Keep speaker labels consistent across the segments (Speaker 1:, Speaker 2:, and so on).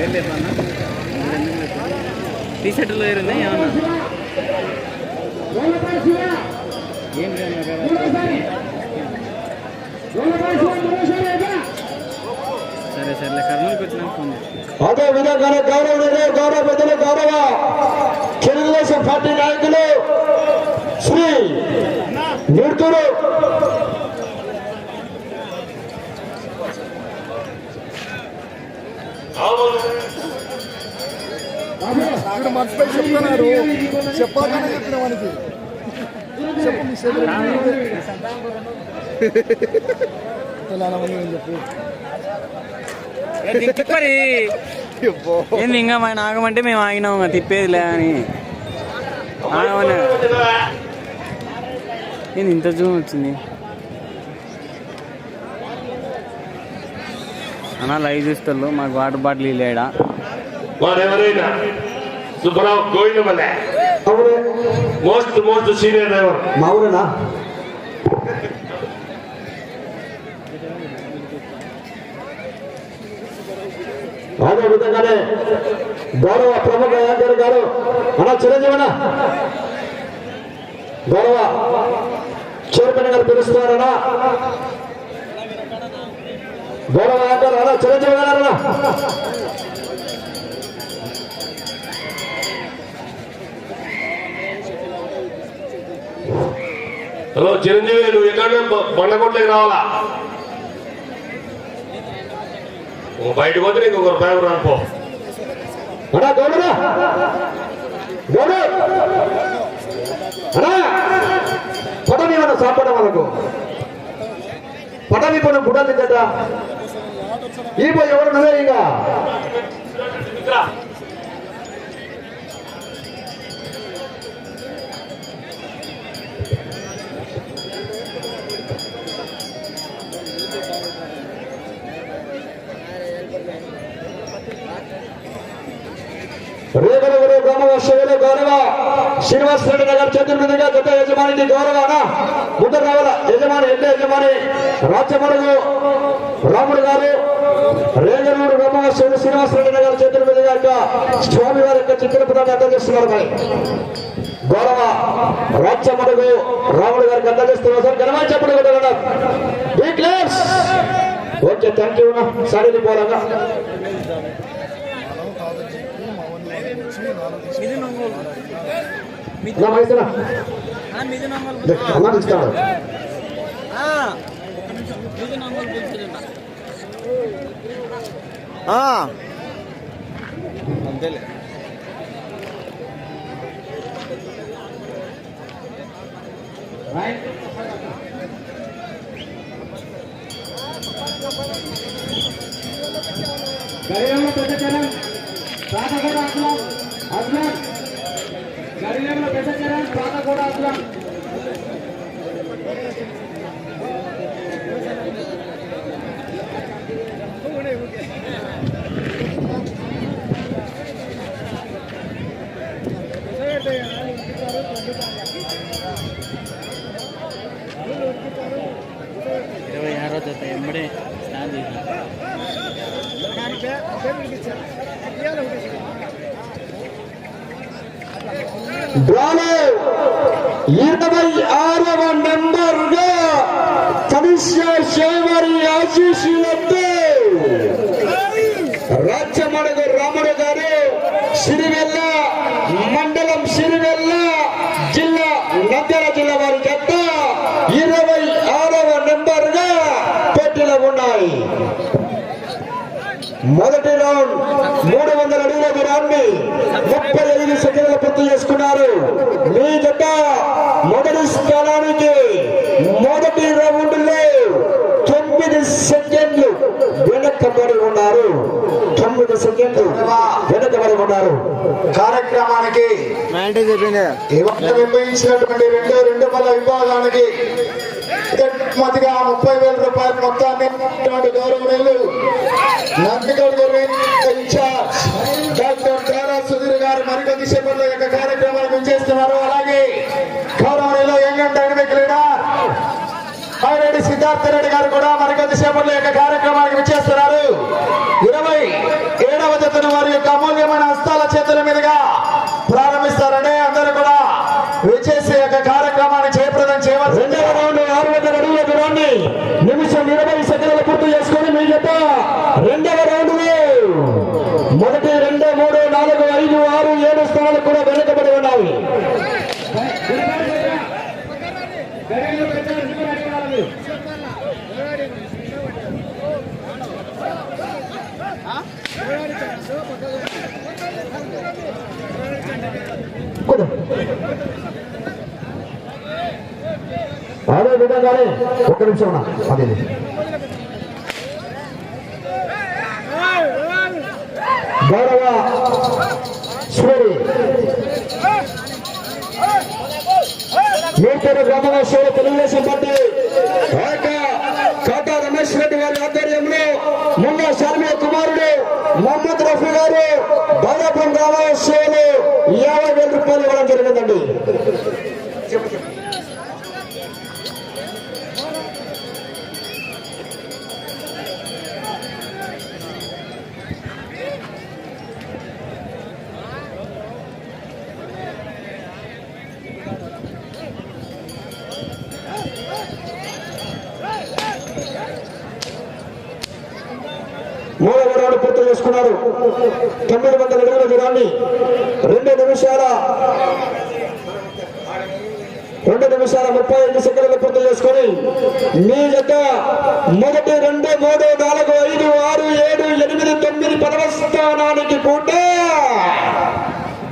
Speaker 1: పేర్లు చెప్పన్నా టీ షర్ట్లు వేరు ఉన్నాయి? ఏమన్నా? ఏం సరే సరేలే. కర్నూలుకి వచ్చిన ఫోన్
Speaker 2: అదే విధంగానే గౌరవ గౌరవ పెద్దలు గౌరవ తెలుగుదేశం పార్టీ నాయకులు శ్రీ నిర్తుడు
Speaker 3: ఇక్కడ మనసుపై చెప్తున్నారు. చెప్పాలని చెప్పిన వానికి. చెప్పు మీ తెలంగాణ మంది ఏం చెప్పు?
Speaker 1: ఏంది ఇంకా ఆయన ఆగమంటే మేము ఆగినాం తిప్పేదిలే అని. ఆగమని. ఏంది ఇంత జూమ్ వచ్చింది? అన్న లైవ్ చూస్తారు మాకు వాటర్ బాటిల్ లేడా
Speaker 4: వారెవరైనా సుబ్బరావు
Speaker 2: అవునే.
Speaker 4: Most most senior driver.
Speaker 2: మావురేనా? అదే విధంగానే గౌరవ ప్రముఖ యాంకర్ గారు. అన్న చిరంజీవన గౌరవ చైర్మన్ గారు పిలుస్తున్నారన్నా. గౌరవ యాంకర్ అన్న చిరంజీవి గారు
Speaker 4: హలో చిరంజీవి నువ్వు ఎక్కడ బండకోట్లకి రావాలా? బయటకు పోతే నీకు ఒక డ్రైవర్ అనుకో
Speaker 2: అన్నా గౌడరా. గౌడ. అన్నా పడని మన సాపడం మనకు పడని పని గుడ్డలు కదా ఈ పోయి ఎవరు నువ్వే ఇంకా? శివులు గౌరవ శ్రీనివాస్ రెడ్డి నగర్ చతుర్మిదిగా గత యజమానికి గౌరవాన? ముందు యజమాని ఎల్ల యజమాని రాజ్యమడుగు రాముడు గారు రేగనూరు గ్రామవాసులు శ్రీనివాస్ రెడ్డి నగర్ చతుర్మిదిగా యొక్క స్వామి వారి యొక్క చిత్రపటాన్ని అందజేస్తున్నారు మరి. గౌరవ రాజ్యమడుగు రాముడు గారికి అందజేస్తున్నారు. సార్ గణమా చెప్పడు కదా ఓకే థ్యాంక్ యూ సరే పోలాగా నా మైసరా అన్నా ఇస్తాడు
Speaker 1: అంతేలే.
Speaker 2: గడియంలో పెద్ద చరణ్ పాతగూడ అస్లాం అస్లాం పెద్ద చరణ్ కూడా అస్లాం
Speaker 1: ఇరవై ఆరో జత ఎంబడే స్నాన్ చేసిన
Speaker 2: డ్రాలో ఇరవై ఆరవ నెంబర్గా కనిష్య శేవరి ఆశీస్సులతో రాజ్యమడుగు రాముడు గారు సిరివెల్ల మండలం సిరివెల్ల జిల్లా నంద్యాల జిల్లా వారి చెత్త ఇరవై ఆరవ నెంబర్గా పోటీలో ఉన్నాయి. మొదటి రౌండ్ మూడు వందల అడుగుల దూరాన్ని ముప్పై సెకండ్లు వెనకబడి ఉన్నారు?
Speaker 3: కార్యక్రమానికి నిర్వహించినటువంటి రెండో రెండు పల విభాగానికి బహుమతిగా ముప్పై వేల రూపాయల మొత్తాన్ని గౌరవనీయులు నందిగౌడ్ ఇన్ఛార్జ్ డాక్టర్ తారా సుధీర్ గారు మరికొద్ది సేపట్లో యొక్క కార్యక్రమాన్ని వించేస్తున్నారు అలాగే గౌరవనీయులు young dynamic leader Mayreddy Siddhartha Reddy garu కూడా మరికొద్ది సేపట్లో యొక్క కార్యక్రమానికి విచ్చేస్తున్నారు. చేసుకొని మీ చెప్ప రెండవ రౌండ్
Speaker 2: మొదటి రెండు మూడు నాలుగు ఐదు ఆరు ఏడు స్థానాలు కూడా వెనుకబడి ఉన్నాయి. అదే విధంగానే ఒక్క నిమిషం అదే. గౌరవ శ్రీ నూతన గ్రామవాసుల తెలుగుదేశం పార్టీ కాటా రమేష్ రెడ్డి గారి ఆధ్వర్యంలో మొన్న శాల్మీ కుమారుడు మహమ్మద్ రఫీ గారు దాదాపు గ్రామవాసులు యాభై వేల రూపాయలు ఇవ్వడం జరిగిందండి. మూడవ రౌండ్ పూర్తి చేసుకున్నారు. తొమ్మిది వందల అడుగుల దూరాన్ని రెండు నిమిషాల రెండు నిమిషాల ముప్పై ఐదు సెకండ్లు పూర్తి చేసుకొని మీ యొక్క మొదటి రెండు మూడు నాలుగు ఐదు ఆరు ఏడు ఎనిమిది తొమ్మిది పదవ స్థానానికి కూడా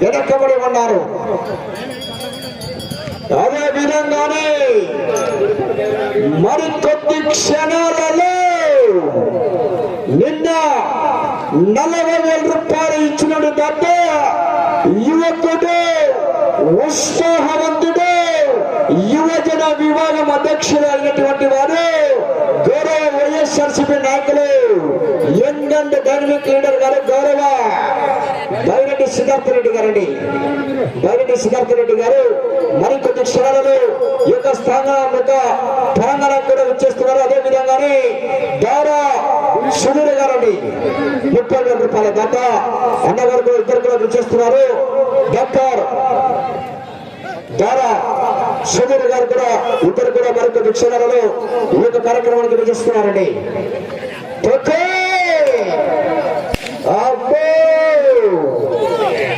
Speaker 2: వెనకబడి ఉన్నారు. అదే విధంగానే మరికొద్ది క్షణాలలో నిన్న నలభై వేల రూపాయలు ఇచ్చిన తప్ప యువకుడు ఉత్సాహవంతుడు యువజన విభాగం అధ్యక్షుడు అయినటువంటి వారు గౌరవ వైఎస్ఆర్సీపీ నాయకులు యంగ్ అండ్ డైనమిక్ లీడర్ గారు గౌరవ బైరెడ్డి సిద్ధార్థ రెడ్డి గారండి. బైరెడ్డి సిద్ధార్థ రెడ్డి గారు మరికొద్ది క్షణాలలో ఈ యొక్క స్థానం యొక్క తెలంగాణ కూడా వచ్చేస్తున్నారు అదే విధంగానే దారా సునీల్ గారండి. ముప్పై వేల రూపాయల. దాత అన్నగారు కూడా ఇద్దరు కూడా వచ్చేస్తున్నారు. డాక్టర్ దారా సునీల్ గారు కూడా ఇద్దరు కూడా మరికొద్ది క్షణాలలో ఈ యొక్క కార్యక్రమానికి విజయిస్తున్నారండి ఓకే అబ్బో!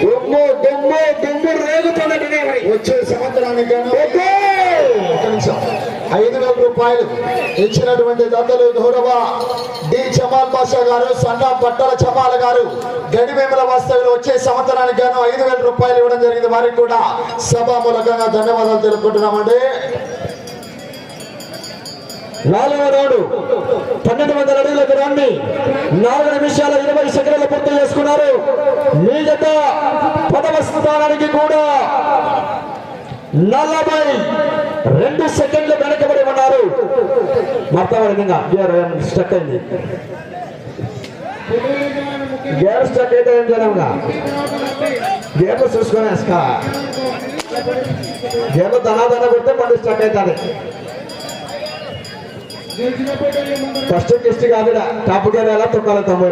Speaker 2: దుమ్ము దుమ్ము దుమ్ము రేగుతున్నట్టునే మరి
Speaker 3: వచ్చే సంవత్సరానికి గాను
Speaker 2: ఓకే
Speaker 3: ఒక్క నిమిషం. ఐదు వేల రూపాయలు ఇచ్చినటువంటి దద్దలు గౌరవ జమాల్ పాషా గారు సన్నా బట్టల జమాల్ గారు గడిమేమల వాస్తవ్యులు వచ్చే సంవత్సరానికి గాను ఐదు వేల రూపాయలు ఇవ్వడం జరిగింది. వారికి కూడా సభామూలకంగా ధన్యవాదాలు తెలుపుకుంటున్నామండి.
Speaker 2: నాలుగవ రౌండ్. పన్నెండు వందల అడుగుల దూరాన్ని నాలుగు నిమిషాల ఇరవై సెకండ్లు పూర్తి చేసుకున్నారు. మీ జత పదవ స్థానానికి కూడా నలభై రెండు సెకండ్ల భర్త విధంగా గేర్ స్టక్ అయింది? గేర్ స్టక్ అయితే ఏం చేయలేముగా గేర్లు చూసుకొని వేసుకో. గేర్లు దనాదన కొడితే మళ్ళీ స్టక్ అవుతుంది. ఫస్ట్ కిస్ట్ కాదు టాప్ గేర్ ఎలా తొక్కాలి తొంభై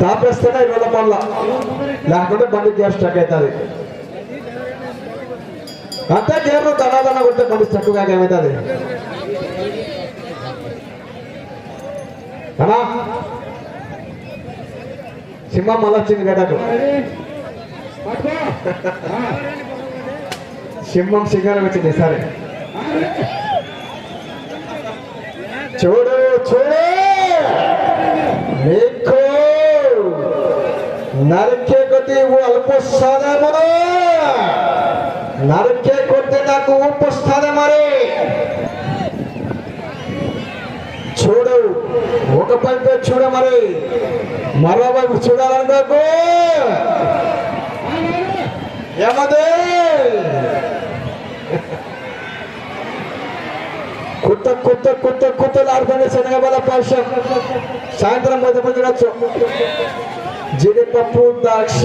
Speaker 2: టాప్ వేస్తేనే ఇరవై పనుల లేకుంటే బండి గేర్ స్టక్ అవుతుంది. అంతే గేర్లు దనాదన కొడితే బండి స్టక్ ఏమవుతుంది అనా సింహం మళ్ళీ గడకు సింహం సింగారం వచ్చింది సరే. చూడు చూడు! నీకు నరికే కొద్ది అల్పు సాధారణ నరికే కొట్టే నాకు ఉప్పు వస్తుంది మరి? చూడు ఒక పైపు చూడ మరి. మరోవైపు చూడాలనుకోకు ఏమదే? కొత్త కొత్త కొత్త కొత్తలు ఆడుకునే శనగబల పాశం సాయంత్రం మొదటి తినచ్చు జీడిపప్పు ద్రాక్ష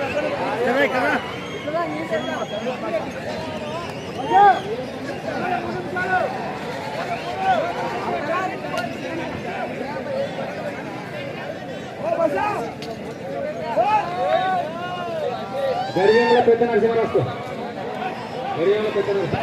Speaker 2: గడియంలో పెద్ద నరసింహరాస్తు గడియంలో పెద్ద నరసింహ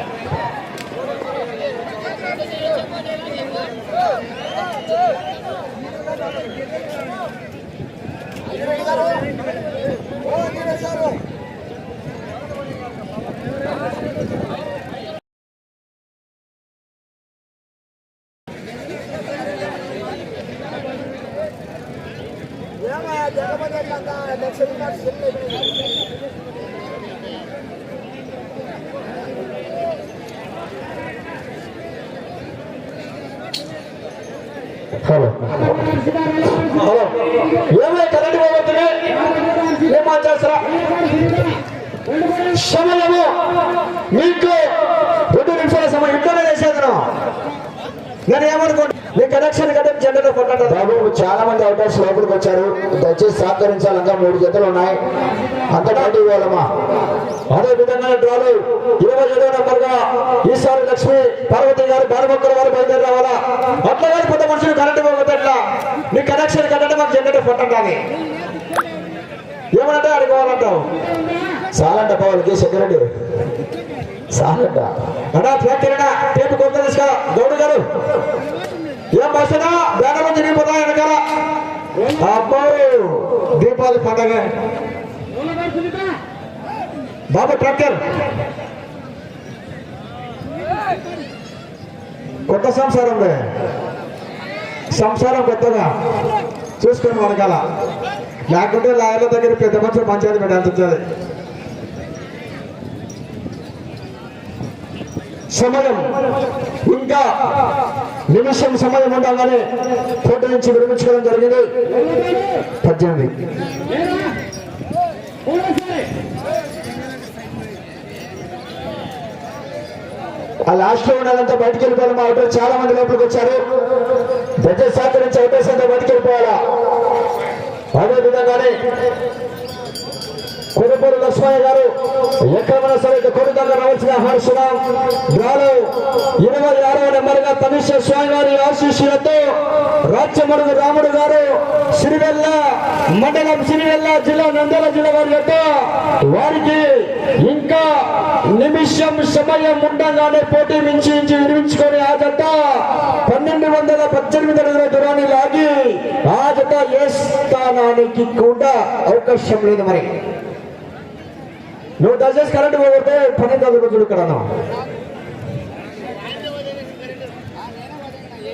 Speaker 2: హలో సమయము మీకు రెండు నిమిషాల సమయం ఇంట్లోనే చేసేదను నేను ఏమనుకోండి మీ కనెక్షన్ కట్టే జనరేటర్ కొట్టాడు బాబు చాలా మంది అవుటర్స్ లోపలికి వచ్చారు. దయచేసి సహకరించాలంగా మూడు జతలు ఉన్నాయి. అంత బయటికి పోవాలమ్మా అదే విధంగా డ్రాలు ఇరవై ఏడో నంబర్గా ఈసారి లక్ష్మి పార్వతి గారు భానుమక్కల వారు బయలుదేరి రావాలా? అట్లా కానీ కొత్త మనుషులు కరెంట్ పోతే మీ కనెక్షన్ కట్టడం మాకు జనరేటర్ కొట్టండి ఏమనంటే అడుకోవాలంటావు చాలంట పవన్కి సెక్యూరిటీ చాలంట అడా ఫ్యాక్టరీ టేపు కొంత తీసుకో గౌడు గారు. ఏం బస్సునా బ్యానర్ తిరిగిపోతా వెనకాల? అబ్బాయి దీపావళి పండగ. బాబు ట్రాక్టర్. కొత్త సంసారం సంసారం కొత్తగా చూసుకోండి వెనకాల. లేకుంటే లాయర్ల దగ్గర పెద్ద మనుషులు పంచాయతీ పెట్టాల్సింది సమయం ఇంకా నిమిషం సమయం ఉండగానే కోట నుంచి విరమించుకోవడం జరిగింది. పద్దెనిమిది. ఆ లాస్ట్లో ఉండాలంటే బయటికి వెళ్ళిపోవాలి మా అవుటర్ చాలా మంది లోపలికి వచ్చారు. దయచేసి సహకరించి అవుటర్స్ అంతా బయటికి వెళ్ళిపోవాలా? అదే విధంగానే కొనుగోలు లక్ష్మయ్య గారు ఎక్కడైనా సరే ఇక కొనుగోలు రావాల్సిన హర్షణం గ్రాలు ఇరవై ఆరవ నెంబర్గా తమిష స్వామి గారి ఆశీస్సులతో రాజ్యమడుగు రాముడు గారు సిరివెల్ల మండలం సిరివెల్ల జిల్లా నంద్యాల జిల్లా వారి యొక్క వారికి ఇంకా నిమిషం సమయం ఉండగానే పోటీ మించి ఇంచి వినిపించుకొని ఆ జత పన్నెండు వందల పద్దెనిమిది అడుగుల దూరాన్ని లాగి ఆ జత ఏ స్థానానికి కూడా అవకాశం లేదు మరి. నువ్వు దయచేసి కరెంట్ పోగొడితే పని చదువుకో చూడు ఇక్కడ